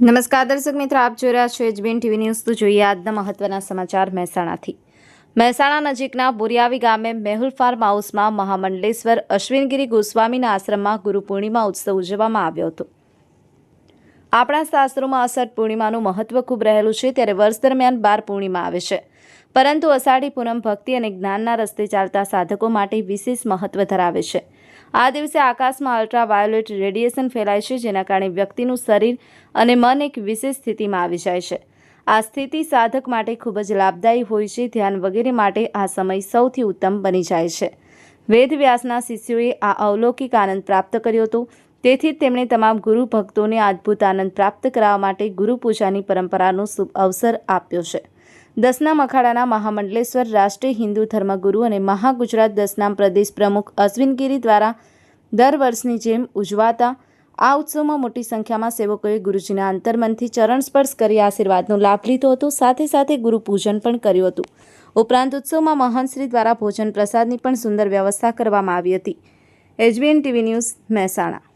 નમસ્કાર દર્શક મિત્રો, આપ જોઈ રહ્યા છો એચબીએન ટીવી ન્યૂઝ. તો જોઈએ આજના મહત્વના સમાચાર મહેસાણાથી. મહેસાણા નજીકના બોરિયાવી ગામે મેહુલ ફાર્મ હાઉસમાં મહામંડલેશ્વર અશ્વિનગીરી ગોસ્વામીના આશ્રમમાં ગુરુ પૂર્ણિમા ઉત્સવ ઉજવવામાં આવ્યો હતો. આપણા શાસ્ત્રોમાં અષાઢ પૂર્ણિમાનું મહત્વ ખૂબ રહેલું છે, ત્યારે વર્ષ દરમિયાન બાર પૂર્ણિમા આવે છે. પરંતુ અષાઢી પૂનમ ભક્તિ અને જ્ઞાનના રસ્તે ચાલતા સાધકો માટે વિશેષ મહત્વ ધરાવે છે. આ દિવસે આકાશમાં અલ્ટ્રાવાયોલેટ રેડિયેશન ફેલાય છે, જેના કારણે વ્યક્તિનું શરીર અને મન એક વિશેષ સ્થિતિમાં આવી જાય છે. આ સ્થિતિ સાધક માટે ખૂબ જ લાભદાયી હોય છે, ધ્યાન વગેરે માટે આ સમય સૌથી ઉત્તમ બની જાય છે. વેદ વ્યાસના શિષ્યોએ આ અવલૌકિક આનંદ પ્રાપ્ત કર્યો હતો. તેથી તેમણે તમામ ગુરુ ભક્તોને અદ્ભુત આનંદ પ્રાપ્ત કરાવવા માટે ગુરુ પૂજાની પરંપરાનો શુભ અવસર આપ્યો છે. દસનામ અખાડાના મહામંડલેશ્વર રાષ્ટ્રીય હિન્દુ ધર્મગુરુ અને મહાગુજરાત દસનામ પ્રદેશ પ્રમુખ અશ્વિનગીરી દ્વારા દર વર્ષની જેમ ઉજવાતા આ ઉત્સવમાં મોટી સંખ્યામાં સેવકોએ ગુરુજીના અંતર્મનથી ચરણ સ્પર્શ કરી આશીર્વાદનો લાભ લીધો હતો. સાથે સાથે ગુરુ પૂજન પણ કર્યું હતું. ઉપરાંત ઉત્સવમાં મહંતશ્રી દ્વારા ભોજન પ્રસાદની પણ સુંદર વ્યવસ્થા કરવામાં આવી હતી. HBN TV news Mehsana.